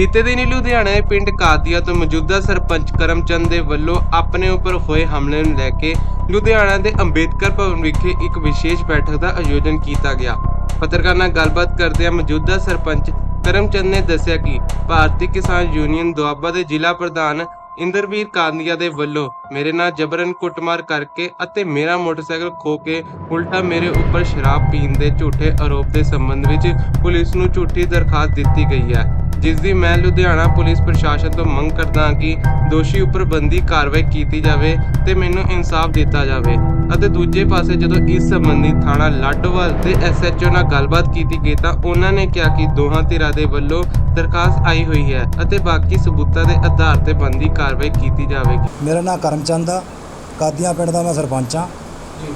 ਬੀਤੇ ਦਿਨੀ ਲੁਧਿਆਣਾ ਦੇ ਪਿੰਡ ਕਾਦੀਆ ਤੋਂ ਮੌਜੂਦਾ ਸਰਪੰਚ ਕਰਮਚੰਦ ਦੇ ਵੱਲੋਂ ਆਪਣੇ ਉੱਪਰ ਹੋਏ ਹਮਲੇ ਨੂੰ ਲੈ ਕੇ ਲੁਧਿਆਣਾ ਦੇ ਅੰਬੇਦਕਰ ਭਵਨ ਵਿਖੇ ਇੱਕ ਵਿਸ਼ੇਸ਼ ਬੈਠਕ ਦਾ ਆਯੋਜਨ ਕੀਤਾ ਗਿਆ। ਪੱਤਰਕਾਰਾਂ ਨਾਲ ਗੱਲਬਾਤ ਕਰਦਿਆਂ ਮੌਜੂਦਾ ਸਰਪੰਚ ਕਰਮਚੰਦ ਨੇ ਦੱਸਿਆ ਕਿ ਭਾਰਤੀ ਕਿਸਾਨ ਯੂਨੀਅਨ ਦੁਆਬਾ ਦੇ ਜ਼ਿਲ੍ਹਾ ਪ੍ਰਧਾਨ ਇੰਦਰਵੀਰ ਕਾਂਦੀਆ ਦੇ ਵੱਲੋਂ ਮੇਰੇ ਨਾਲ ਜਬਰਨ ਕੁੱਟਮਾਰ ਕਰਕੇ ਅਤੇ ਮੇਰਾ ਮੋਟਰਸਾਈਕਲ ਖੋ ਕੇ ਉਲਟਾ ਮੇਰੇ ਉੱਪਰ ਸ਼ਰਾਬ ਪੀਣ ਦੇ ਝੂਠੇ ਆਰੋਪ ਦੇ ਸੰਬੰਧ ਵਿੱਚ ਪੁਲਿਸ ਨੂੰ ਝੂਠੀ ਦਰਖਾਸਤ ਦਿੱਤੀ ਗਈ ਹੈ। ਜਿਸ ਦੀ ਮੈਂ ਲੁਧਿਆਣਾ ਪੁਲਿਸ ਪ੍ਰਸ਼ਾਸਨ ਤੋਂ ਮੰਗ ਕਰਦਾ ਹਾਂ ਕਿ ਦੋਸ਼ੀ ਉੱਪਰ ਬੰਦੀ ਕਾਰਵਾਈ ਕੀਤੀ ਜਾਵੇ ਤੇ ਮੈਨੂੰ ਇਨਸਾਫ ਦਿੱਤਾ ਜਾਵੇ। ਅਤੇ ਦੂਜੇ ਪਾਸੇ ਜਦੋਂ ਇਸ ਸੰਬੰਧੀ ਥਾਣਾ ਲਾਡੋਵਾਲ ਤੇ ਐਸਐਚਓ ਨਾਲ ਗੱਲਬਾਤ ਕੀਤੀ ਗਈ ਤਾਂ ਉਹਨਾਂ ਨੇ ਕਿਹਾ ਕਿ ਦੋਹਾਂ ਧਿਰਾਂ ਦੇ ਵੱਲੋਂ ਦਰਖਾਸਤ ਆਈ ਹੋਈ ਹੈ ਅਤੇ ਬਾਕੀ ਸਬੂਤਾਂ ਦੇ ਆਧਾਰ ਤੇ ਬੰਦੀ ਕਾਰਵਾਈ ਕੀਤੀ ਜਾਵੇਗੀ। ਮੇਰਾ ਨਾਮ ਕਰਮਚੰਦ ਆ। ਕਾਦੀਆਂ ਪਿੰਡ ਦਾ ਮੈਂ ਸਰਪੰਚ ਆ ਜੀ।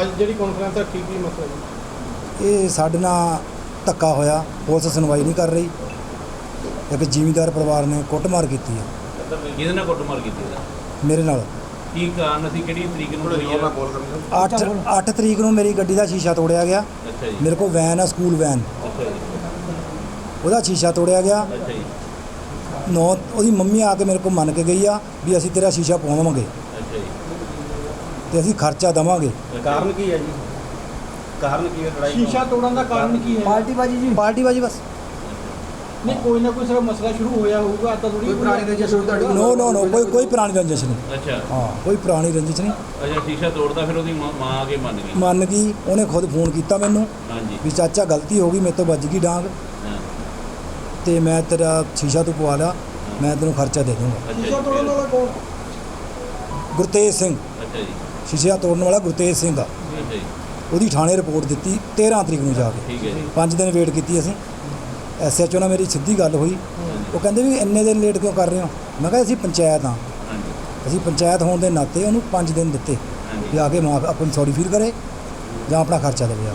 ਅੱਜ ਜਿਹੜੀ ਕਾਨਫਰੰਸ ਕੀ ਕੀ ਮਸਲਾ ਜੀ? ਇਹ ਸਾਡੇ ਨਾਲ ਧੱਕਾ ਹੋਇਆ। ਪੁਲਿਸ ਸੁਣਵਾਈ ਨਹੀਂ ਕਰ ਰਹੀ। ਇੱਕ ਜ਼ਿਮੀਂਦਾਰ ਪਰਿਵਾਰ ਨੇ ਕੁੱਟਮਾਰ ਕੀਤੀ ਹੈ। ਕਿਹਦੇ ਨਾਲ ਕੁੱਟਮਾਰ ਕੀਤੀ ਦਾ ਮੇਰੇ ਨਾਲ। ਕੀ ਕਾਰਨ ਸੀ? ਕਿਹੜੀ ਤਰੀਕ ਨੂੰ ਹੋਈ ਆ 8 8 ਤਰੀਕ ਨੂੰ ਮੇਰੀ ਗੱਡੀ ਦਾ ਸ਼ੀਸ਼ਾ ਤੋੜਿਆ ਗਿਆ। ਅੱਛਾ ਜੀ। ਮੇਰੇ ਕੋਲ ਵੈਨ ਆ ਸਕੂਲ ਵੈਨ। ਅੱਛਾ ਜੀ। ਉਹਦਾ ਸ਼ੀਸ਼ਾ ਤੋੜਿਆ ਗਿਆ। ਅੱਛਾ ਜੀ। ਨੌ ਉਹਦੀ ਮੰਮੀ ਆ ਕੇ ਮੇਰੇ ਕੋਲ ਮੰਨ ਕੇ ਗਈ ਆ ਵੀ ਅਸੀਂ ਤੇਰਾ ਸ਼ੀਸ਼ਾ ਪਵਾਵਾਂਗੇ ਅੱਛਾ ਜੀ। ਤੇ ਅਸੀਂ ਖਰਚਾ ਦੇਵਾਂਗੇ। ਕਾਰਨ ਕੀ ਹੈ ਜੀ? ਕਾਰਨ ਕੀ ਹੈ ਲੜਾਈ ਦਾ? ਸ਼ੀਸ਼ਾ ਤੋੜਨ ਦਾ ਕਾਰਨ ਕੀ ਹੈ? ਪਾਰਟੀ ਬਾਜੀ ਜੀ। ਪਾਰਟੀ ਬਾਜੀ ਬਸ। ਨਹੀਂ ਕੋਈ ਨਾ ਕੋਈ ਸਿਰਫ ਮਸਲਾ ਸ਼ੁਰੂ ਹੋਇਆ ਹੋਊਗਾ ਤਾਂ ਥੋੜੀ ਕੋਈ ਪੁਰਾਣੀ ਰੰਜਿਸ਼ ਹੋਈ ਤੁਹਾਡੀ? ਨੋ ਨੋ ਨੋ ਕੋਈ ਕੋਈ ਪੁਰਾਣੀ ਰੰਜਿਸ਼ ਨਹੀਂ। ਅੱਛਾ। ਹਾਂ ਕੋਈ ਪੁਰਾਣੀ ਰੰਜਿਸ਼ ਨਹੀਂ। ਅੱਛਾ ਸ਼ੀਸ਼ਾ ਤੋੜਦਾ ਫਿਰ ਉਹਦੀ ਮਾਂ ਮਾਂ ਆ ਕੇ ਮੰਨ ਗਈ। ਮੰਨ ਗਈ ਉਹਨੇ ਖੁਦ ਫੋਨ ਕੀਤਾ ਮੈਨੂੰ ਹਾਂਜੀ। ਵੀ ਚਾਚਾ ਗਲਤੀ ਹੋ ਗਈ ਮੇਰੇ ਤੋਂ ਵੱਜ ਗਈ ਡਾਂਗ। ਹਾਂ, ਤੇ ਮੈਂ ਤੇਰਾ ਸ਼ੀਸ਼ਾ ਤੂੰ ਪਵਾ ਲਿਆ ਮੈਂ ਤੈਨੂੰ ਖਰਚਾ ਦੇ ਦੂੰਗਾ। ਸ਼ੀਸ਼ਾ ਤੋੜਨ ਵਾਲਾ ਕੌਣ? ਗੁਰਤੇਜ ਸਿੰਘ। ਅੱਛਾ ਜੀ। ਸ਼ੀਸ਼ਾ ਤੋੜਨ ਵਾਲਾ ਗੁਰਤੇਜ ਸਿੰਘ ਆ। ਜੀ। ਉਹਦੀ ਥਾਣੇ ਰਿਪੋਰਟ ਦਿੱਤੀ 13 ਤਰੀਕ ਨੂੰ ਜਾ ਕੇ। ਠੀਕ ਹੈ ਜੀ। 5 ਦਿਨ ਵੇਟ ਕੀਤੀ ਅਸੀਂ। ਐਸਐਚਓ ਨਾਲ ਮੇਰੀ ਸਿੱਧੀ ਗੱਲ ਹੋਈ। ਉਹ ਕਹਿੰਦੇ ਵੀ ਇੰਨੇ ਦਿਨ ਲੇਟ ਕਿਉਂ ਕਰ ਰਹੇ ਹੋ? ਮੈਂ ਕਿਹਾ ਅਸੀਂ ਪੰਚਾਇਤ ਹਾਂ। ਅਸੀਂ ਪੰਚਾਇਤ ਹੋਣ ਦੇ ਨਾਤੇ ਉਹਨੂੰ 5 ਦਿਨ ਦਿੱਤੇ ਵੀ ਆ ਕੇ ਮਾਫ ਆਪਣੀ ਸੌਰੀ ਫੀਲ ਕਰੇ ਜਾਂ ਆਪਣਾ ਖਰਚਾ ਦੇਵੇ ਆ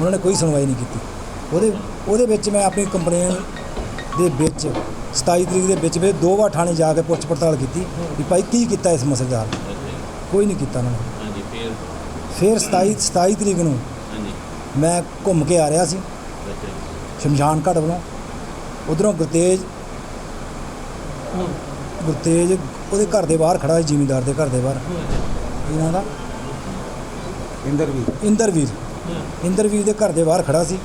ਉਹਨਾਂ ਨੇ ਕੋਈ ਸੁਣਵਾਈ ਨਹੀਂ ਕੀਤੀ। ਉਹਦੇ ਉਹਦੇ ਵਿੱਚ ਮੈਂ ਆਪਣੀ ਕੰਪਲੇਨ ਦੇ ਵਿੱਚ 27 ਤਰੀਕ ਦੇ ਵਿੱਚ ਵੀ ਦੋ ਵਾਰ ਥਾਣੇ ਜਾ ਕੇ ਪੁੱਛ ਪੜਤਾਲ ਕੀਤੀ ਵੀ ਭਾਈ ਕੀ ਕੀਤਾ ਇਸ ਮਸਲੇ ਦਾ ਕੋਈ ਨਹੀਂ ਕੀਤਾ ਉਹਨਾਂ ਨੇ। ਹਾਂਜੀ ਫਿਰ? ਫਿਰ 27 27 ਤਰੀਕ ਨੂੰ ਮੈਂ ਘੁੰਮ ਕੇ ਆ ਰਿਹਾ ਸੀ। ਸ਼ਮਸ਼ਾਨ ਘਾਟ ਵੱਲੋਂ ਉਧਰੋਂ ਗੁਰਤੇਜ ਗੁਰਤੇਜ ਉਹਦੇ ਘਰ ਦੇ ਬਾਹਰ ਖੜਾ ਸੀ ਜ਼ਿਮੀਂਦਾਰ ਦੇ ਘਰ ਦੇ ਬਾਹਰ। ਇਹਨਾਂ ਦਾ ਇੰਦਰਵੀਰ। ਇੰਦਰਵੀਰ। ਇੰਦਰਵੀਰ ਦੇ ਘਰ ਦੇ ਬਾਹਰ ਖੜਾ ਸੀ।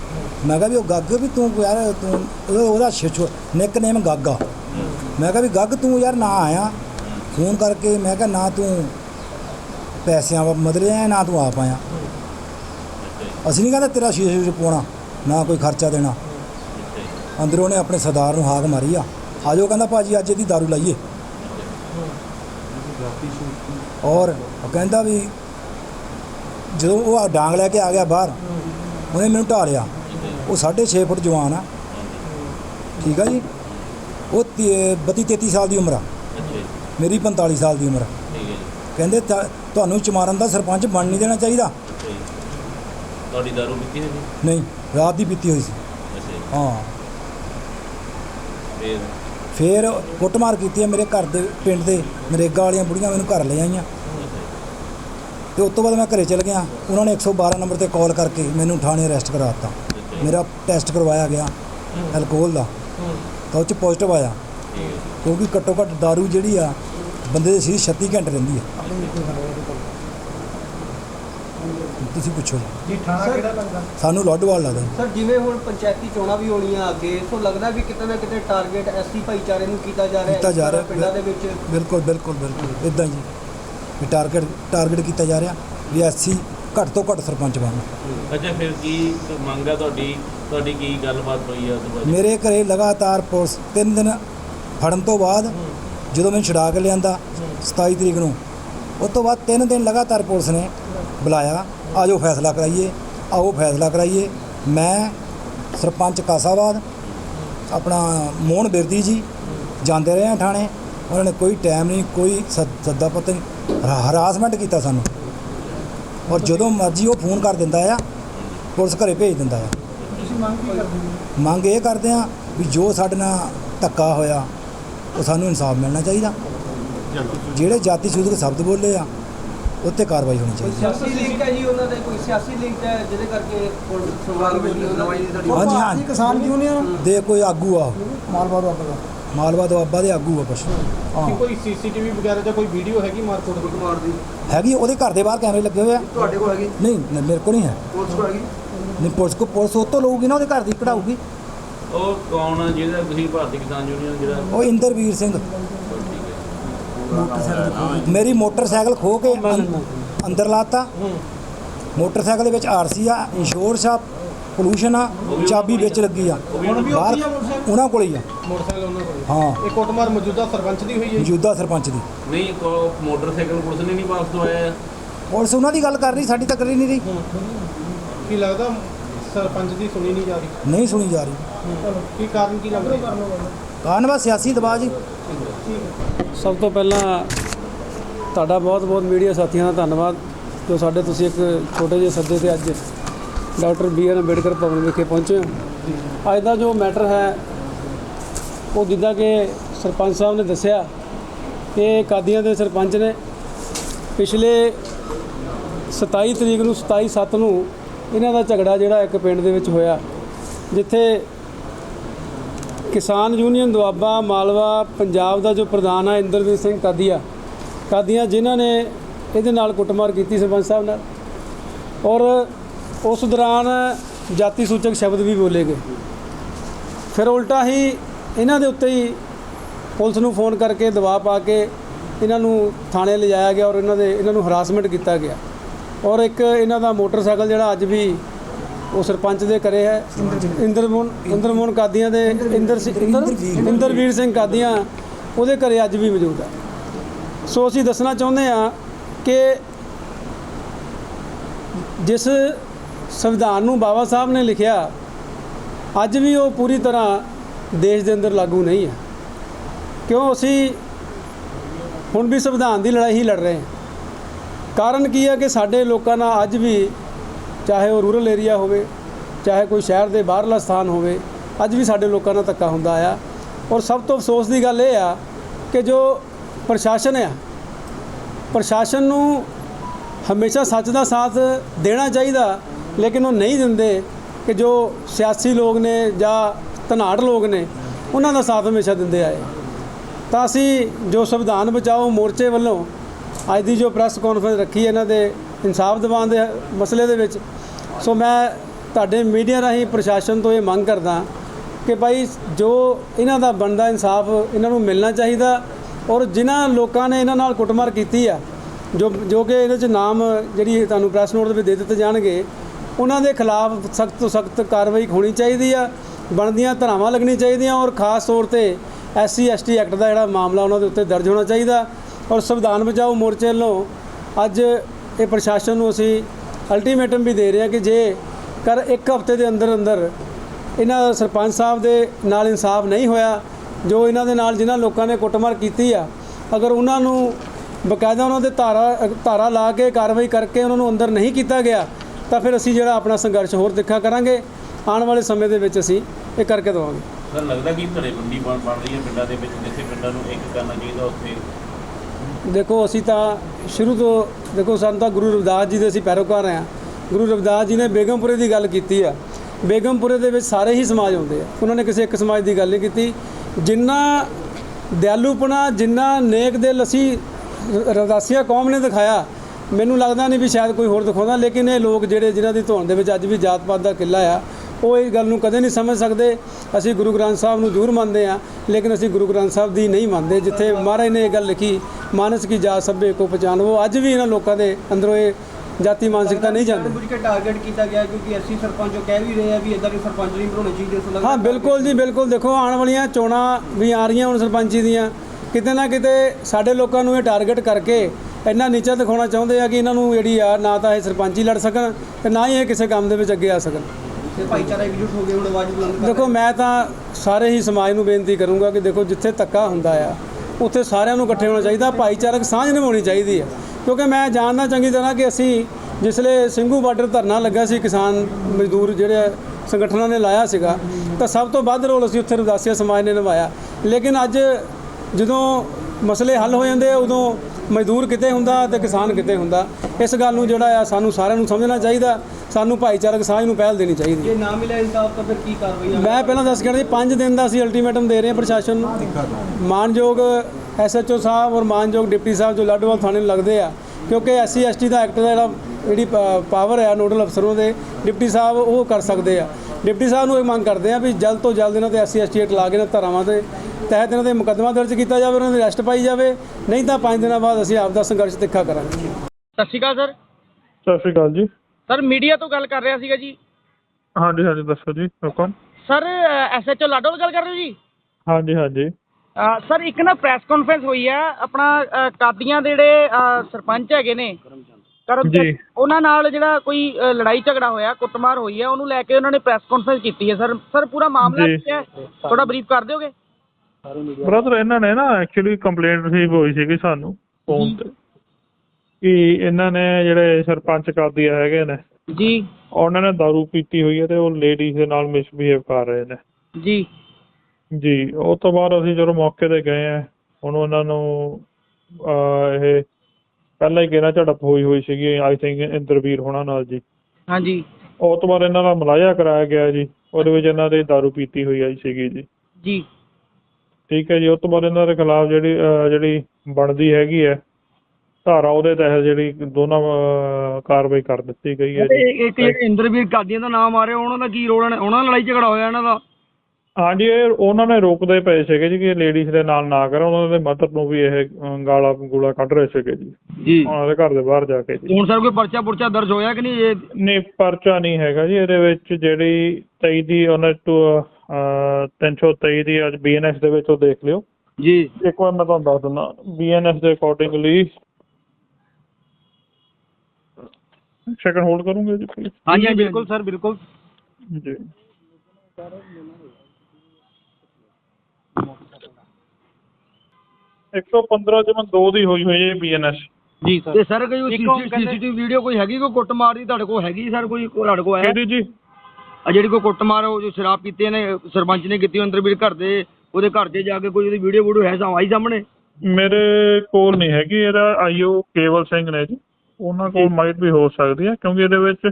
ਮੈਂ ਕਿਹਾ ਵੀ ਉਹ ਗੱਗ ਵੀ ਤੂੰ ਯਾਰ ਤੂੰ ਉਹਦਾ- ਉਹਦਾ ਨਿਕਨੇਮ ਗੱਗਾ ਮੈਂ ਕਿਹਾ ਵੀ ਗੱਗ ਤੂੰ ਯਾਰ ਨਾ ਆਇਆ। ਫੋਨ ਕਰਕੇ ਮੈਂ ਕਿਹਾ ਨਾ ਤੂੰ ਪੈਸਿਆਂ ਵਾ ਮਦਲੇ ਆ ਨਾ ਤੂੰ ਆਪ ਆਇਆ। ਅਸੀਂ ਨਹੀਂ ਕਹਿੰਦਾ ਤੇਰਾ ਸ਼ੀਸ਼ੇ ਵਿੱਚ ਪਾਉਣਾ। ਨਾ ਕੋਈ ਖਰਚਾ ਦੇਣਾ। ਅੰਦਰੋਂ ਨੇ ਆਪਣੇ ਸਰਦਾਰ ਨੂੰ ਹਾਕ ਮਾਰੀ ਆ। ਆਜੋ ਕਹਿੰਦਾ ਭਾਜੀ ਅੱਜ ਇਹਦੀ दारू ਲਾਈਏ। ਔਰ ਉਹ ਕਹਿੰਦਾ ਵੀ ਜਦੋਂ ਉਹ ਆ ਡਾਂਗ ਲੈ ਕੇ ਆ ਗਿਆ ਬਾਹਰ ਉਹਨੇ ਮੈਨੂੰ ਢਾ ਲਿਆ ਉਹ 6.5 ਫੁੱਟ ਜਵਾਨ ਆ। ਠੀਕ ਆ ਜੀ? ਉਹ 32 33 ਸਾਲ ਦੀ ਉਮਰ ਆ। ਮੇਰੀ 45 ਸਾਲ ਦੀ ਉਮਰ ਆ। ਕਹਿੰਦੇ ਤੁਹਾਨੂੰ ਚਮਾਰਨ ਦਾ ਸਰਪੰਚ ਬਣ ਨਹੀਂ ਦੇਣਾ ਚਾਹੀਦਾ। ਤੁਹਾਡੀ ਦਾਰੂ ਪੀਤੀ ਹੈ ਜੀ ਨਹੀਂ ਰਾਤ ਦੀ ਪੀਤੀ ਹੋਈ ਸੀ। ਅੱਛਾ ਜੀ। ਹਾਂ। ਫਿਰ? ਫੇਰ ਕੁੱਟਮਾਰ ਕੀਤੀ ਹੈ ਮੇਰੇ ਘਰ ਦੇ ਪਿੰਡ ਦੇ ਨਰੇਗਾ ਵਾਲੀਆਂ ਬੁੜੀਆਂ ਮੈਨੂੰ ਘਰ ਲੈ ਆਈਆਂ। ਤੇ ਉਸ ਤੋਂ ਬਾਅਦ ਮੈਂ ਘਰੇ ਚਲ ਗਿਆ। ਉਹਨਾਂ ਨੇ 112 ਨੰਬਰ ਤੇ ਕਾਲ ਕਰਕੇ ਮੈਨੂੰ ਥਾਣੇ ਅਰੈਸਟ ਕਰਾ ਦਿੱਤਾ। ਮੇਰਾ ਟੈਸਟ ਕਰਵਾਇਆ ਗਿਆ ਐਲਕੋਹਲ ਦਾ। ਤਾਂ ਉਹ ਚ ਪੋਜ਼ਿਟਿਵ ਆਇਆ। ਕਿਉਂਕਿ ਘੱਟੋ ਘੱਟ दारू ਜਿਹੜੀ ਆ ਬੰਦੇ ਦੇ ਸਰੀਰ 36 ਘੰਟੇ ਰਹਿੰਦੀ ਹੈ ਤੁਸੀਂ ਪੁੱਛੋ। ਜੀ। ਥਾਣਾ ਕਿਹੜਾ ਲੱਗਦਾ ਸਾਨੂੰ ਲੋਡਵਾਲ ਲੱਗਦਾ। ਸਰ ਜਿਵੇਂ ਹੁਣ ਪੰਚਾਇਤੀ ਚੋਣਾਂ ਵੀ ਹੋਣੀਆਂ ਅੱਗੇ ਸੋ ਲੱਗਦਾ ਵੀ ਕਿਤੇ ਨਾ ਕਿਤੇ ਟਾਰਗੇਟ ਐਸਸੀ ਭਾਈਚਾਰੇ ਨੂੰ ਕੀਤਾ ਜਾ ਰਿਹਾ ਕੀਤਾ ਜਾ ਰਿਹਾ। ਪਿੰਡਾਂ ਦੇ ਵਿੱਚ। ਬਿਲਕੁਲ ਬਿਲਕੁਲ ਬਿਲਕੁਲ ਇਦਾਂ ਜੀ। ਵੀ ਟਾਰਗੇਟ ਟਾਰਗੇਟ ਕੀਤਾ ਜਾ ਰਿਹਾ ਵੀ ਐਸੀ ਘੱਟ ਤੋਂ ਘੱਟ ਸਰਪੰਚ ਬਣਨ। ਅੱਛਾ ਫਿਰ ਕੀ ਮੰਗ ਆ ਤੁਹਾਡੀ? ਤੁਹਾਡੀ ਕੀ ਗੱਲਬਾਤ ਹੋਈ ਆ ਉਸ ਬਾਅਦ ਮੇਰੇ ਘਰੇ ਲਗਾਤਾਰ ਪੁਲਿਸ ਤਿੰਨ ਦਿਨ ਫੜਨ ਤੋਂ ਬਾਅਦ ਜਦੋਂ ਮੈਨੂੰ ਛੁਡਾ ਕੇ ਲਿਆਂਦਾ 27 ਤਰੀਕ ਨੂੰ ਉਸ ਤੋਂ ਬਾਅਦ ਤਿੰਨ ਦਿਨ ਲਗਾਤਾਰ ਪੁਲਿਸ ਨੇ ਬੁਲਾਇਆ ਆਜੋ ਫੈਸਲਾ ਕਰਾਈਏ ਆਓ ਫੈਸਲਾ ਕਰਾਈਏ। ਮੈਂ ਸਰਪੰਚ ਕਾਸਾਬਾਦ ਆਪਣਾ ਮੋਹਨ ਬਿਰਦੀ ਜੀ ਜਾਂਦੇ ਰਹੇ ਆ ਥਾਣੇ। ਉਹਨਾਂ ਨੇ ਕੋਈ ਟਾਈਮ ਨਹੀਂ ਕੋਈ ਸੱਦ- ਸੱਦਾ ਪਤਾ ਨਹੀਂ ਹਰਾਸਮੈਂਟ ਕੀਤਾ ਸਾਨੂੰ। ਔਰ ਜਦੋਂ ਮਰਜ਼ੀ ਉਹ ਫੋਨ ਕਰ ਦਿੰਦਾ ਆ ਪੁਲਿਸ ਘਰੇ ਭੇਜ ਦਿੰਦਾ ਆ। ਤੁਸੀਂ ਮੰਗ ਕੀ ਕਰਦੇ ਹੋ? ਮੰਗ ਇਹ ਕਰਦੇ ਆ ਵੀ ਜੋ ਸਾਡੇ ਨਾਲ ਧੱਕਾ ਹੋਇਆ ਉਹ ਸਾਨੂੰ ਇਨਸਾਫ ਮਿਲਣਾ ਚਾਹੀਦਾ। ਜਿਹੜੇ ਜਾਤੀ ਸੂਚਕ ਸ਼ਬਦ ਬੋਲੇ ਆ ਉੱਤੇ ਕਾਰਵਾਈ ਹੋਣੀ ਕੋਈ ਚਾਹੀਦੀ। ਸਿਆਸੀ ਲਿੰਕ ਹੈ ਜੀ ਉਹਨਾਂ ਦੇ ਕੋਈ ਸਿਆਸੀ ਲਿੰਕ ਹੈ ਜਿਹਦੇ ਕਰਕੇ ਪੁਲਿਸ ਹੋ ਰਹੀ ਹੈ। ਉਹਨਾਂ ਦੀ ਹਾਂਜੀ ਹਾਂ ਕਿਸਾਨ ਯੂਨੀਅਨ ਦੇ ਕੋਈ ਆਗੂ ਆ। ਮਾਲਵਾ ਦਾ। ਅੱਬਾ ਮਾਲਵਾ ਦਾ ਅੱਬਾ ਦੇ ਆਗੂ ਆ ਕੁਛ। ਕਿ ਹਾਂ ਕੋਈ ਸੀਸੀਟੀਵੀ ਵਗੈਰਾ ਜਾਂ ਕੋਈ ਵੀਡੀਓ ਹੈਗੀ ਮਾਰਕੀਟ ਦੀ? ਕੁਮਾਰ ਦੀ। ਹੈਗੀ ਉਹਦੇ ਘਰ ਦੇ ਬਾਹਰ ਕੈਮਰੇ ਲੱਗੇ ਹੋਏ ਆ। ਤੁਹਾਡੇ ਕੋਲ ਹੈਗੀ? ਨਹੀਂ ਨ- ਮੇਰੇ ਕੋਲ ਨਹੀਂ ਹੈ। ਪੁਲਿਸ ਕੋਲ ਹੈਗੀ? ਨਹੀਂ ਪੁਲਿਸ ਕੋ ਪੁਲਿਸ ਉਹ ਤੋਂ ਲਊਗੀ ਨਾ ਉਹਦੇ ਘਰ ਦੀ ਕਢਾਊਗੀ। ਉਹ ਕੌਣ ਆ ਜਿਹਦਾ ਤੁਸੀਂ ਭਾਰਤੀ ਕਿਸਾਨ ਯੂਨੀਅਨ ਜਿਹੜਾ? ਉਹ ਇੰਦਰਵੀਰ ਸਿੰਘ। ਮੇਰੀ ਮੋਟਰਸਾਈਕਲ ਖੋ ਕੇ ਅੰਦਰ ਲਾਤਾ। ਮੋਟਰਸਾਈਕਲ ਦੇ ਵਿੱਚ ਆਰਸੀ ਆ ਇੰਸ਼ੋਰੈਂਸ ਆ ਪੋਲੂਸ਼ਨ ਆ ਚਾਬੀ ਵਿੱਚ ਲੱਗੀ ਆ। ਬਾਹਰ ਉਹਨਾਂ ਕੋਲ ਹੀ ਆ। ਮੋਟਰਸਾਈਕਲ ਉਹਨਾਂ ਕੋਲ। ਹਾਂ। ਇਹ ਕੁੱਟਮਾਰ ਮੌਜੂਦਾ ਸਰਪੰਚ ਦੀ ਹੋਈ ਹੈ ਜੀ? ਮੌਜੂਦਾ ਸਰਪੰਚ ਦੀ। ਨਹੀਂ ਮੋਟਰਸਾਈਕਲ ਪੁਲਿਸ ਨੇ ਨਹੀਂ ਵਾਪਸ ਦਵਾਇਆ। ਪੁਲਿਸ ਉਹਨਾਂ ਦੀ ਗੱਲ ਕਰ ਰਹੀ ਸਾਡੀ ਤਾਂ ਕਰੀ ਨਹੀਂ ਰਹੀ। ਕੀ ਲੱਗਦਾ ਸਰਪੰਚ ਦੀ ਸੁਣੀ ਨਹੀਂ ਜਾ ਰਹੀ? ਨਹੀਂ ਸੁਣੀ ਜਾ ਰਹੀ। ਕੀ ਕਾਰਨ ਕੀ ਲੱਗ ਰਿਹਾ? ਕਾਰਨ ਬਸ ਸਿਆਸੀ ਦਬਾਅ ਜੀ। ਸਭ ਤੋਂ ਪਹਿਲਾਂ ਤੁਹਾਡਾ ਬਹੁਤ-ਬਹੁਤ ਮੀਡੀਆ ਸਾਥੀਆਂ ਦਾ ਧੰਨਵਾਦ, ਜੋ ਸਾਡੇ ਤੁਸੀਂ ਇੱਕ ਛੋਟੇ ਜਿਹੇ ਸੱਦੇ ਤੇ ਅੱਜ doctor B R Ambedkar Bhavan ਵਿਖੇ ਪਹੁੰਚੇ ਹੋ। ਅੱਜ ਦਾ ਜੋ ਮੈਟਰ ਹੈ, ਉਹ ਜਿੱਦਾਂ ਕਿ ਸਰਪੰਚ ਸਾਹਿਬ ਨੇ ਦੱਸਿਆ ਕਿ ਕਾਦੀਆਂ ਦੇ ਸਰਪੰਚ ਨੇ। ਪਿਛਲੇ 27 ਤਰੀਕ ਨੂੰ 27 7 ਨੂੰ ਇਹਨਾਂ ਦਾ ਝਗੜਾ ਜਿਹੜਾ ਇੱਕ ਪਿੰਡ ਦੇ ਵਿੱਚ ਹੋਇਆ, ਜਿੱਥੇ ਕਿਸਾਨ ਯੂਨੀਅਨ ਦੁਆਬਾ ਮਾਲਵਾ ਪੰਜਾਬ ਦਾ ਜੋ ਪ੍ਰਧਾਨ ਆ ਇੰਦਰਵੀਰ ਸਿੰਘ ਕਾਦੀਆ। ਕਾਦੀਆਂ ਜਿਨ੍ਹਾਂ ਨੇ ਇਹਦੇ ਨਾਲ ਕੁੱਟਮਾਰ ਕੀਤੀ ਸਰਪੰਚ ਸਾਹਿਬ ਨਾਲ। ਔਰ ਉਸ ਦੌਰਾਨ ਜਾਤੀ ਸੂਚਕ ਸ਼ਬਦ ਵੀ ਬੋਲੇ ਗਏ। ਫਿਰ ਉਲਟਾ ਹੀ ਇਹਨਾਂ ਦੇ ਉੱਤੇ ਹੀ ਪੁਲਿਸ ਨੂੰ ਫੋਨ ਕਰਕੇ ਦਬਾਅ ਪਾ ਕੇ ਇਹਨਾਂ ਨੂੰ ਥਾਣੇ ਲਿਜਾਇਆ ਗਿਆ ਔਰ ਇਹਨਾਂ ਦੇ, ਇਹਨਾਂ ਨੂੰ ਹਰਾਸਮੈਂਟ ਕੀਤਾ ਗਿਆ। ਔਰ ਇੱਕ ਇਹਨਾਂ ਦਾ ਮੋਟਰਸਾਈਕਲ ਜਿਹੜਾ ਅੱਜ ਵੀ ਉਹ ਸਰਪੰਚ ਦੇ ਕਰੇ ਹੈ। ਇੰਦਰਮੋਹਨ ਇੰਦਰਮੋਹਨ ਕਾਦੀਆਂ ਦੇ ਇੰਦਰ ਸਿੰਘ- ਇੰਦਰ ਇੰਦਰਵੀਰ ਸਿੰਘ ਕਾਦੀਆਂ ਉਹਦੇ ਘਰੇ ਅੱਜ ਵੀ ਮੌਜੂਦ ਹੈ। ਸੋ ਅਸੀਂ ਦੱਸਣਾ ਚਾਹੁੰਦੇ ਹਾਂ ਕਿ ਜਿਸ ਸੰਵਿਧਾਨ ਨੂੰ ਬਾਬਾ ਸਾਹਿਬ ਨੇ ਲਿਖਿਆ, ਅੱਜ ਵੀ ਉਹ ਪੂਰੀ ਤਰ੍ਹਾਂ ਦੇਸ਼ ਦੇ ਅੰਦਰ ਲਾਗੂ ਨਹੀਂ ਹੈ। ਕਿਉਂ ਅਸੀਂ ਹੁਣ ਵੀ ਸੰਵਿਧਾਨ ਦੀ ਲੜਾਈ ਹੀ ਲੜ ਰਹੇ ਹਾਂ। ਕਾਰਨ ਕੀ ਹੈ ਕਿ ਸਾਡੇ ਲੋਕਾਂ ਨਾਲ ਅੱਜ ਵੀ ਚਾਹੇ ਉਹ ਰੂਰਲ ਏਰੀਆ ਹੋਵੇ, ਚਾਹੇ ਕੋਈ ਸ਼ਹਿਰ ਦੇ ਬਾਹਰਲਾ ਸਥਾਨ ਹੋਵੇ, ਅੱਜ ਵੀ ਸਾਡੇ ਲੋਕਾਂ ਨਾਲ ਧੱਕਾ ਹੁੰਦਾ ਆ। ਔਰ ਸਭ ਤੋਂ ਅਫਸੋਸ ਦੀ ਗੱਲ ਇਹ ਆ ਕਿ ਜੋ ਪ੍ਰਸ਼ਾਸਨ ਆ, ਪ੍ਰਸ਼ਾਸਨ ਨੂੰ ਹਮੇਸ਼ਾ ਸੱਚ ਦਾ ਸਾਥ ਦੇਣਾ ਚਾਹੀਦਾ, ਲੇਕਿਨ ਉਹ ਨਹੀਂ ਦਿੰਦੇ ਕਿ ਜੋ ਸਿਆਸੀ ਲੋਕ ਨੇ ਜਾਂ ਧਨਾੜ ਲੋਕ ਨੇ, ਉਹਨਾਂ ਦਾ ਸਾਥ ਹਮੇਸ਼ਾ ਦਿੰਦੇ ਆਏ। ਤਾਂ ਅਸੀਂ ਜੋ ਸੰਵਿਧਾਨ ਬਚਾਓ ਮੋਰਚੇ ਵੱਲੋਂ ਅੱਜ ਦੀ ਜੋ ਪ੍ਰੈਸ ਕਾਨਫਰੰਸ ਰੱਖੀ ਇਹਨਾਂ ਦੇ ਇਨਸਾਫ ਦਿਵਾਉਣ ਦੇ ਮਸਲੇ ਦੇ ਵਿੱਚ, ਸੋ ਮੈਂ ਤੁਹਾਡੇ ਮੀਡੀਆ ਰਾਹੀਂ ਪ੍ਰਸ਼ਾਸਨ ਤੋਂ ਇਹ ਮੰਗ ਕਰਦਾ ਕਿ ਭਾਈ ਜੋ ਇਹਨਾਂ ਦਾ ਬਣਦਾ ਇਨਸਾਫ, ਇਹਨਾਂ ਨੂੰ ਮਿਲਣਾ ਚਾਹੀਦਾ ਔਰ ਜਿਨ੍ਹਾਂ ਲੋਕਾਂ ਨੇ ਇਹਨਾਂ ਨਾਲ ਕੁੱਟਮਾਰ ਕੀਤੀ ਆ, ਜੋ ਜੋ ਕਿ ਇਹਦੇ ਚ ਨਾਮ ਜਿਹੜੀ ਤੁਹਾਨੂੰ ਪ੍ਰੈਸ ਨੋਟ ਦੇ ਵਿੱਚ ਦੇ ਦਿੱਤੇ ਜਾਣਗੇ, ਉਹਨਾਂ ਦੇ ਖਿਲਾਫ ਸਖਤ ਤੋਂ ਸਖਤ ਕਾਰਵਾਈ ਹੋਣੀ ਚਾਹੀਦੀ ਆ, ਬਣਦੀਆਂ ਧਰਾਵਾਂ ਲੱਗਣੀ ਚਾਹੀਦੀਆਂ ਔਰ ਖਾਸ ਤੌਰ ਤੇ ਐਸਸੀ ਐਸਟੀ ਐਕਟ ਦਾ ਜਿਹੜਾ ਮਾਮਲਾ ਉਹਨਾਂ ਦੇ ਉੱਤੇ ਦਰਜ ਹੋਣਾ ਚਾਹੀਦਾ। ਔਰ ਸੰਵਿਧਾਨ ਬਚਾਓ ਮੋਰਚੇ ਵੱਲੋਂ ਅੱਜ ਇਹ ਪ੍ਰਸ਼ਾਸਨ ਨੂੰ ਅਸੀਂ ਅਲਟੀਮੇਟਮ ਵੀ ਦੇ ਰਹੇ ਹਾਂ ਕਿ ਜੇ ਕਰ ਇੱਕ ਹਫ਼ਤੇ ਦੇ ਅੰਦਰ ਅੰਦਰ ਇਹਨਾਂ ਸਰਪੰਚ ਸਾਹਿਬ ਦੇ ਨਾਲ ਇਨਸਾਫ ਨਹੀਂ ਹੋਇਆ, ਜੋ ਇਹਨਾਂ ਦੇ ਨਾਲ ਜਿਨ੍ਹਾਂ ਲੋਕਾਂ ਨੇ ਕੁੱਟਮਾਰ ਕੀਤੀ ਆ, ਅਗਰ ਉਹਨਾਂ ਨੂੰ ਬਕਾਇਦਾ ਉਹਨਾਂ ਦੇ ਧਾਰਾ ਧਾਰਾ ਲਾ ਕੇ ਕਾਰਵਾਈ ਕਰਕੇ ਉਹਨਾਂ ਨੂੰ ਅੰਦਰ ਨਹੀਂ ਕੀਤਾ ਗਿਆ, ਤਾਂ ਫਿਰ ਅਸੀਂ ਜਿਹੜਾ ਆਪਣਾ ਸੰਘਰਸ਼ ਹੋਰ ਤਿੱਖਾ ਕਰਾਂਗੇ। ਆਉਣ ਵਾਲੇ ਸਮੇਂ ਦੇ ਵਿੱਚ ਅਸੀਂ ਇਹ ਕਰਕੇ ਦੇਵਾਂਗੇ। ਸਰ, ਲੱਗਦਾ ਕਿ ਧੜੇਬੰਦੀ ਬਣ ਰਹੀ ਹੈ ਪਿੰਡਾਂ ਦੇ ਵਿੱਚ, ਜਿੱਥੇ ਪਿੰਡਾਂ ਨੂੰ ਇੱਕ ਕਰਨਾ ਚਾਹੀਦਾ, ਉੱਥੇ ਦੇਖੋ, ਅਸੀਂ ਤਾਂ ਸ਼ੁਰੂ ਤੋਂ, ਦੇਖੋ, ਸਾਨੂੰ ਤਾਂ ਗੁਰੂ ਰਵਿਦਾਸ ਜੀ ਦੇ ਅਸੀਂ ਪੈਰੋਕਾਰ ਹਾਂ। ਗੁਰੂ ਰਵਿਦਾਸ ਜੀ ਨੇ ਬੇਗਮਪੁਰੇ ਦੀ ਗੱਲ ਕੀਤੀ ਆ। ਬੇਗਮਪੁਰੇ ਦੇ ਵਿੱਚ ਸਾਰੇ ਹੀ ਸਮਾਜ ਆਉਂਦੇ ਆ। ਉਹਨਾਂ ਨੇ ਕਿਸੇ ਇੱਕ ਸਮਾਜ ਦੀ ਗੱਲ ਨਹੀਂ ਕੀਤੀ। ਜਿੰਨਾ ਦਿਆਲੂਪਣਾ, ਜਿੰਨਾ ਨੇਕ ਦਿਲ ਅਸੀਂ ਰਵਦਾਸੀਆ ਕੌਮ ਨੇ ਦਿਖਾਇਆ, ਮੈਨੂੰ ਲੱਗਦਾ ਨਹੀਂ ਵੀ ਸ਼ਾਇਦ ਕੋਈ ਹੋਰ ਦਿਖਾਉਂਦਾ। ਲੇਕਿਨ ਇਹ ਲੋਕ ਜਿਹੜੇ, ਜਿਨ੍ਹਾਂ ਦੀ ਧੌਣ ਦੇ ਵਿੱਚ ਅੱਜ ਵੀ ਜਾਤ ਪਾਤ ਦਾ ਕਿੱਲਾ ਆ ਉਹ ਇਸ ਗੱਲ ਨੂੰ ਕਦੇ ਨਹੀਂ ਸਮਝ ਸਕਦੇ। ਅਸੀਂ ਗੁਰੂ ਗ੍ਰੰਥ ਸਾਹਿਬ ਨੂੰ ਜ਼ਰੂਰ ਮੰਨਦੇ ਆ ਲੇਕਿਨ ਅਸੀਂ ਗੁਰੂ ਗ੍ਰੰਥ ਸਾਹਿਬ ਦੀ ਨਹੀਂ ਮੰਨਦੇ ਜਿੱਥੇ ਮਹਾਰਾਜ ਨੇ ਇਹ ਗੱਲ ਲਿਖੀ ਮਾਨਸ ਕੀ ਜਾਤ ਸਭੇ ਕੋ ਪਛਾਣੋ ਅੱਜ ਵੀ ਇਹਨਾਂ ਲੋਕਾਂ ਦੇ ਅੰਦਰੋਂ ਇਹ ਜਾਤੀ ਮਾਨਸਿਕਤਾ ਨਹੀਂ ਜਾਂਦੀ। ਬੁੱਝ ਕੇ ਟਾਰਗੇਟ ਕੀਤਾ ਗਿਆ ਕਿਉਂਕਿ ਐਸੀ ਸਰਪੰਚ ਉਹ ਕਹਿ ਵੀ ਰਹੇ ਆ ਵੀ ਇਦਾਂ ਦੇ ਸਰਪੰਚ ਨਹੀਂ ਬਣਾਉਣੇ ਚਾਹੀਦੇ ਸੋ ਲੱਗਦਾ ਹਾਂ ਬਿਲਕੁਲ ਜੀ ਬਿਲਕੁਲ। ਦੇਖੋ ਆਉਣ ਵਾਲੀਆਂ ਚੋਣਾਂ ਵੀ ਆ ਰਹੀਆਂ ਹੁਣ ਸਰਪੰਚੀ ਦੀਆਂ। ਕਿਤੇ ਨਾ ਕਿਤੇ ਸਾਡੇ ਲੋਕਾਂ ਨੂੰ ਇਹ ਟਾਰਗੇਟ ਕਰਕੇ ਇੰਨਾ ਨੀਚਾ ਦਿਖਾਉਣਾ ਚਾਹੁੰਦੇ ਆ ਕਿ ਇਹਨਾਂ ਨੂੰ ਜਿਹੜੀ ਆ ਨਾ ਤਾਂ ਇਹ ਸਰਪੰਚੀ ਲੜ ਸਕਣ ਤੇ ਨਾ ਹੀ ਇਹ ਕਿਸੇ ਕੰਮ ਦੇ ਵਿੱਚ ਅੱਗੇ ਆ ਸਕਣ। ਤੇ ਭਾਈਚਾਰਾ ਇਕਜੁੱਟ ਹੋ ਗਏ ਹੁਣ ਆਵਾਜ਼ ਬੁਲੰਦ ਦੇਖੋ ਮੈਂ ਤਾਂ ਸਾਰੇ ਹੀ ਸਮਾਜ ਨੂੰ ਬੇਨਤੀ ਕਰੂੰਗਾ ਕਿ ਦੇਖੋ ਜਿੱਥੇ ਧੱਕਾ ਹੁੰਦਾ ਆ ਉੱਥੇ ਸਾਰਿਆਂ ਨੂੰ ਇਕੱਠੇ ਹੋਣਾ ਚਾਹੀਦਾ ਭਾਈਚਾਰਕ ਸਾਂਝ ਨਿਭਾਉਣੀ ਚਾਹੀਦੀ ਹੈ ਕਿਉਂਕਿ ਮੈਂ ਜਾਣਦਾ ਚੰਗੀ ਤਰ੍ਹਾਂ ਕਿ ਅਸੀਂ ਜਿਸਲੇ ਸਿੰਘੂ ਬਾਰਡਰ ਧਰਨਾ ਲੱਗਾ ਸੀ ਕਿਸਾਨ ਮਜ਼ਦੂਰ ਜਿਹੜੇ ਸੰਗਠਨਾਂ ਨੇ ਲਾਇਆ ਸੀਗਾ ਤਾਂ ਸਭ ਤੋਂ ਵੱਧ ਰੋਲ ਅਸੀਂ ਉੱਥੇ ਰਵਿਦਾਸੀਆ ਸਮਾਜ ਨੇ ਨਿਭਾਇਆ। ਲੇਕਿਨ ਅੱਜ ਜਦੋਂ ਮਸਲੇ ਹੱਲ ਹੋ ਜਾਂਦੇ ਆ ਉਦੋਂ ਮਜ਼ਦੂਰ ਕਿਤੇ ਹੁੰਦਾ ਤੇ ਕਿਸਾਨ ਕਿਤੇ ਹੁੰਦਾ। ਇਸ ਗੱਲ ਨੂੰ ਜਿਹੜਾ ਆ ਸਾਨੂੰ ਸਾਰਿਆਂ ਨੂੰ ਸਮਝਣਾ ਚਾਹੀਦਾ। ਸਾਨੂੰ ਭਾਈਚਾਰਕ ਸਾਂਝ ਨੂੰ ਪਹਿਲ ਦੇਣੀ ਚਾਹੀਦੀ। ਜੇ ਨਾ ਮਿਲਿਆ ਇਨਸਾਫ ਤਾਂ ਫਿਰ ਕੀ ਕਾਰਵਾਈ ਮੈਂ ਪਹਿਲਾਂ ਦੱਸ ਗਿਆ ਜੀ 5 ਦਿਨ ਦਾ ਅਸੀਂ ਅਲਟੀਮੇਟਮ ਦੇ ਰਹੇ ਹਾਂ ਪ੍ਰਸ਼ਾਸਨ ਨੂੰ। ਮਾਨਯੋਗ ਐਸਐਚਓ ਸਾਹਿਬ ਔਰ ਮਾਨਯੋਗ ਡਿਪਟੀ ਸਾਹਿਬ ਜੋ ਲੱਡਵਾਲ ਥਾਣੇ ਨੂੰ ਲੱਗਦੇ ਆ ਕਿਉਂਕਿ ਐਸਸੀ ਐਸਟੀ ਦਾ ਐਕਟ ਦਾ ਜਿਹੜਾ ਜਿਹੜੀ ਪਾਵਰ ਹੈ ਨੋਡਲ ਅਫਸਰਾਂ ਦੇ ਡਿਪਟੀ ਸਾਹਿਬ ਉਹ ਕਰ ਸਕਦੇ ਆ। ਡਿਪਟੀ ਸਾਹਿਬ ਨੂੰ ਇਹ ਮੰਗ ਕਰਦੇ ਆ ਵੀ ਜਲਦ ਤੋਂ ਜਲਦ ਇਹਨਾਂ ਤੇ ਐਸਸੀ ਐਸਟੀ ਐਕਟ ਲਾ ਕੇ ਇਹਨਾਂ ਧਾਰਾਵਾਂ ਦੇ ਤਹਿਤ ਇਹਨਾਂ ਦੇ ਮੁਕੱਦਮਾ ਦਰਜ ਕੀਤਾ ਜਾਵੇ ਉਹਨਾਂ ਦੀ ਅਰੈਸਟ ਪਾਈ ਜਾਵੇ ਨਹੀਂ ਤਾਂ 5 ਦਿਨਾਂ ਬਾਅਦ ਅਸੀਂ ਆਪ ਦਾ ਸੰਘਰਸ਼ ਤਿੱਖਾ ਕਰਾਂਗੇ। ਸਤਿ ਸ਼੍ਰੀ ਅਕਾਲ ਸਰ। ਸਤਿ ਸ਼੍ਰੀ ਅਕਾਲ ਜੀ। ਸਰ ਮੀਡੀਆ ਤੋਂ ਗੱਲ ਕਰ ਰਿਹਾ ਸੀਗਾ ਜੀ। ਹਾਂਜੀ ਹਾਂਜੀ ਦੱਸੋ ਜੀ ਹੁਕਮ। ਸਰ ਐਸਐਚਓ ਲਾਡੋਲ ਗੱਲ ਕਰ ਰਹੇ ਹੋ ਜੀ? ਹਾਂਜੀ ਹਾਂਜੀ। ਸਰ ਇੱਕ ਨਾ ਪ੍ਰੈਸ ਕਾਨਫਰੰਸ ਹੋਈ ਹੈ ਆਪਣਾ ਕਾਦੀਆਂ ਦੇ ਜਿਹੜੇ ਸਰਪੰਚ ਹੈਗੇ ਨੇ ਕਰਮਚੰਦ ਜੀ। ਉਹਨਾਂ ਨਾਲ ਜਿਹੜਾ ਕੋਈ ਲੜਾਈ ਝਗੜਾ ਹੋਇਆ ਕੁੱਟਮਾਰ ਹੋਈ ਹੈ ਉਹਨੂੰ ਲੈ ਕੇ ਉਹਨਾਂ ਨੇ ਪ੍ਰੈਸ ਕਾਨਫਰੰਸ ਕੀਤੀ ਹੈ। ਸਰ ਸਰ ਪੂਰਾ ਮਾਮਲਾ। ਕੀ ਹੈ? ਥੋੜਾ ਬਰੀਫ ਕਰ ਦਿਓਗੇ? ਬ੍ਰਦਰ ਇਹਨਾਂ ਨੇ ਨਾ ਐਕਚੁਅਲੀ ਕੰਪਲੇਂਟ ਰਿਸੀਵ ਹੋਈ ਸੀਗੀ ਸਾਨੂੰ ਫੋਨ ਤੇ ਕਿ ਇਹਨਾਂ ਨੇ ਜਿਹੜੇ ਸਰਪੰਚ ਕਾਦੀਆਂ ਹੈਗੇ ਨੇ ਜੀ। ਉਹਨਾਂ ਨੇ दारू ਪੀਤੀ ਹੋਈ ਹੈ ਤੇ ਉਹ ਲੇਡੀਜ਼ ਦੇ ਨਾਲ ਮਿਸਬੀਹੇਵ ਕਰ ਰਹੇ ਨੇ। ਜੀ। ਜੀ ਉਹ ਤੋਂ ਬਾਅਦ ਅਸੀਂ ਜਦੋਂ ਮੌਕੇ ਤੇ ਗਏ ਆ ਹੁਣ ਉਹਨਾਂ ਨੂੰ ਇਹ ਪਹਿਲਾਂ ਹੀ ਕਿਹਨਾਂ ਝੜਪ ਹੋਈ ਹੋਈ ਸੀਗੀ ਆਈ ਥਿੰਕ ਇੰਦਰਵੀਰ ਹੋਣਾ ਨਾਲ ਜੀ। ਹਾਂਜੀ। ਉਹ ਤੋਂ ਬਾਅਦ ਇਹਨਾਂ ਦਾ ਮਲਾਇਆ ਕਰਾਇਆ ਗਿਆ ਜੀ ਉਹਦੇ ਵਿੱਚ ਇਹਨਾਂ ਦੇ दारू ਪੀਤੀ ਹੋਈ ਆਈ ਸੀਗੀ ਜੀ। ਜੀ। ਠੀਕ ਹੈ ਜੀ ਉਸ ਤੋਂ ਬਾਅਦ ਇਹਨਾਂ ਦੇ ਖਿਲਾਫ ਜਿਹੜੀ ਅਹ, ਜਿਹੜੀ ਬਣਦੀ ਹੈਗੀ ਹੈ ਧਾਰਾ ਉਹਦੇ ਤਹਿਤ ਜਿਹੜੀ ਦੋਨਾਂ ਅਹ, ਕਾਰਵਾਈ ਕਰ ਦਿੱਤੀ ਗਈ ਹੈ ਜੀ। ਇੱਕ ਜਿਹੜੇ ਇੰਦਰਵੀਰ ਕਾਦੀਆਂ ਦਾ ਨਾਮ ਆ ਰਿਹਾ ਉਹਨਾਂ ਦਾ ਕੀ ਰੋਲ ਉਹਨਾਂ ਨਾਲ ਲੜਾਈ ਝਗੜਾ ਹੋਇਆ ਇਹਨਾਂ ਦਾ। ਹਾਂਜੀ ਇਹ ਉਹਨਾਂ ਨੇ ਰੋਕਦੇ ਪਏ ਸੀਗੇ ਜੀ ਕਿ ਲੇਡੀਜ਼ ਦੇ ਨਾਲ ਨਾ ਕਰਨ। ਉਹਨਾਂ ਦੇ ਮਦਰ ਨੂੰ ਵੀ ਇਹ ਗਾਲਾਂ ਗੂਲਾ ਕੱਢ ਰਹੇ ਸੀਗੇ ਜੀ। ਜੀ। ਉਹਨਾਂ ਦੇ ਘਰ ਦੇ ਬਾਹਰ ਜਾ ਕੇ ਜੀ। ਹੁਣ ਸਰ ਕੋਈ ਪਰਚਾ ਪੁਰਚਾ ਦਰਜ ਹੋਇਆ ਕਿ ਨਹੀਂ? ਇਹ ਨਹੀਂ ਪਰਚਾ ਨਹੀਂ ਹੈਗਾ ਜੀ। ਇਹਦੇ ਵਿੱਚ ਜਿਹੜੀ 23 ਦੀ ਉਹਨਾਂ ਟੂ 323 ਦੀ ਅੱਜ ਬੀਐਨਐਸ ਦੇ ਵਿੱਚ ਉਹ ਦੇਖ ਲਿਓ। ਜੀ। ਇੱਕ ਵਾਰ ਮੈਂ ਤੁਹਾਨੂੰ ਦੱਸ ਦਿੰਦਾ। ਬੀਐਨਐਸ ਦੇ ਅਕੋਰਡਿੰਗਲੀ ਸੈਕੰਡ ਹੋਲਡ ਕਰੂੰਗੇ ਜੀ ਹਾਂਜੀ ਬਿਲਕੁਲ ਸਰ ਬਿਲਕੁਲ। ਜੀ। ਇੱਕ ਸੌ ਪੰਦਰਾਂ ਜਮਨ ਦੋ ਦੀ ਹੋਈ ਹੋਈ ਹੈ ਬੀਐਨਐਸ ਜੀ ਸਰ। ਤੇ ਸਰ ਕੋਈ ਸੀਸੀਟੀਵੀ ਵੀਡੀਓ ਕੋਈ ਹੈਗੀ? ਕੋਈ ਕੁੱਟਮਾਰ ਦੀ ਤੁਹਾਡੇ ਕੋਲ ਹੈਗੀ ਸਰ ਕੋਈ? ਤੁਹਾਡੇ ਕੋਲ ਆਇਆ ਕਿਹਦੀ ਜੀ? ਆ ਜਿਹੜੀ ਕੋਈ ਕੁੱਟਮਾਰ ਉਹ ਜੋ ਸ਼ਰਾਬ ਪੀਤੇ ਨੇ ਸਰਪੰਚ ਨੇ ਕੀਤੀ ਅੰਦਰ ਵੀ ਘਰ ਦੇ ਉਹਦੇ ਘਰ 'ਚ ਜਾ ਕੇ ਕੋਈ ਉਹਦੀ ਵੀਡੀਓ ਵੀਡੀਓ ਹੈ ਸਾ ਆਈ ਸਾਹਮਣੇ? ਮੇਰੇ ਕੋਲ ਨਹੀਂ ਹੈਗੀ ਇਹਦਾ ਆਈਓ ਕੇਵਲ ਸਿੰਘ ਨੇ ਜੀ। ਉਹਨਾਂ ਕੋਲ ਮਾਈਟ ਵੀ ਹੋ ਸਕਦੀ ਹੈ ਕਿਉਂਕਿ ਇਹਦੇ ਵਿੱਚ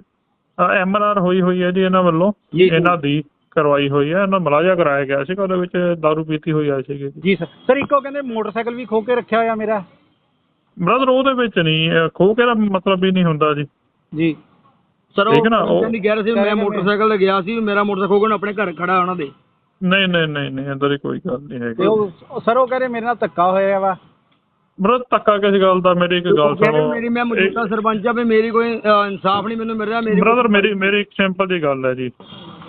ਐਮਆਰਆਰ ਹੋਈ ਹੋਈ ਹੈ ਜੀ ਇਹਨਾਂ ਵੱਲੋਂ। ਇਹਨਾਂ ਦੀ। ਕਰਵਾਈ ਹੋਈ ਹੈ ਇਹਨਾਂ ਮਲਾਜਾ ਕਰਾਇਆ ਗਿਆ ਸੀ ਉਹਦੇ ਵਿੱਚ दारू ਪੀਤੀ ਹੋਈ ਆਈ ਸੀਗੀ। ਜੀ ਸਰ ਸਰ ਇੱਕੋ ਕਹਿੰਦੇ ਮੋਟਰਸਾਈਕਲ ਵੀ ਖੋ ਕੇ ਰੱਖਿਆ ਹੋਇਆ ਮੇਰਾ। ਬ੍ਰਦਰ ਉਹਦੇ ਵਿੱਚ ਨਹੀਂ ਖੋ ਕੇ ਦਾ ਮਤਲਬ ਹੀ ਨਹੀਂ ਹੁੰਦਾ ਜੀ। ਜੀ। ਸਰ ਠੀਕ ਹੈ ਨਾ, ਉਹ- ਕਹਿੰਦੀ ਕਹਿ ਰਹੇ ਸੀ ਮੈਂ ਮੋਟਰਸਾਈਕਲ ਤੇ ਗਿਆ ਸੀ ਮੇਰਾ ਮੋਟਰਸਾਈਕਲ ਖੋ ਕੇ ਆਪਣੇ ਘਰ ਖੜਾ ਉਹਨਾਂ ਦੇ। ਨਹੀਂ ਨਹੀਂ ਨਹੀਂ ਨਹੀਂ ਅੰਦਰ ਹੀ ਕੋਈ ਗੱਲ ਨਹੀਂ ਹੈਗੀ। ਸਰ ਉਹ ਕਹਿੰਦੇ ਮੇਰੇ ਨਾਲ ਧੱਕਾ ਹੋਇਆ ਵਾ। ਬ੍ਰਦਰ ਧੱਕਾ ਕਿਸ ਗੱਲ ਦਾ? ਮੇਰੀ ਇੱਕ ਗੱਲ ਕਹਿੰਦੇ ਸੁਣੋ। ਮੇਰੀ ਮੈਂ ਮੌਜੂਦਾ ਸਰਪੰਚ ਆ ਵੀ ਮੇਰੀ ਕੋਈ ਅ, ਇਨਸਾਫ ਨਹੀਂ ਮੈਨੂੰ ਮਿਲ ਰਿਹਾ ਮੇਰੀ ਬ੍ਰਦਰ ਮੇਰੀ ਮੇਰੀ ਇੱਕ ਸਿੰਪਲ ਜੀ ਗੱਲ ਹੈ ਜੀ।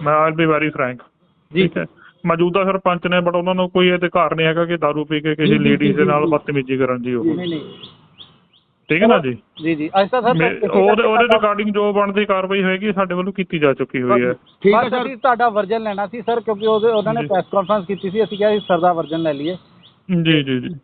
ਮੈਂ ਆਲ ਬੀ ਵੈਰੀ ਫਰੈਂਕ ਜੀ। ਠੀਕ ਹੈ? ਮੌਜੂਦਾ ਸਰਪੰਚ ਨੇ ਬਟ ਉਹਨਾਂ ਨੂੰ ਕੋਈ ਅਧਿਕਾਰ ਨਹੀਂ ਹੈਗਾ ਕਿ दारू ਪੀ ਕੇ ਕਿਸੇ ਲੇਡੀਜ਼ ਦੇ ਨਾਲ ਬਦਤਮੀਜ਼ੀ ਕਰਨ ਜੀ ਉਹ। ਨਹੀਂ ਨਹੀਂ। ਠੀਕ ਹੈ ਨਾ ਜੀ? ਜੀ ਜੀ। ਅੱਜ ਤਾਂ ਮੇ- ਉਹਦੇ ਉਹਦੇ ਰਿਗਾਰਡਿੰਗ ਜੋ ਬਣਦੀ ਕਾਰਵਾਈ ਹੋਏਗੀ ਸਾਡੇ ਵੱਲੋਂ ਕੀਤੀ ਜਾ ਚੁੱਕੀ ਹੋਈ ਹੈ। ਠੀਕ ਹੈ ਸਰ। ਤੁਹਾਡਾ ਵਰਜਨ ਲੈਣਾ ਸੀ ਸਰ ਕਿਉਂਕਿ ਉਹਦੇ ਉਹਨਾਂ ਨੇ ਜੀ। ਪ੍ਰੈਸ ਕਾਨਫਰੰਸ ਕੀਤੀ ਸੀ ਅਸੀਂ ਕਿਹਾ ਸੀ ਸਰ ਦਾ ਵਰਜਨ ਲੈ ਲਈਏ। ਜੀ ਜੀ ਜੀ।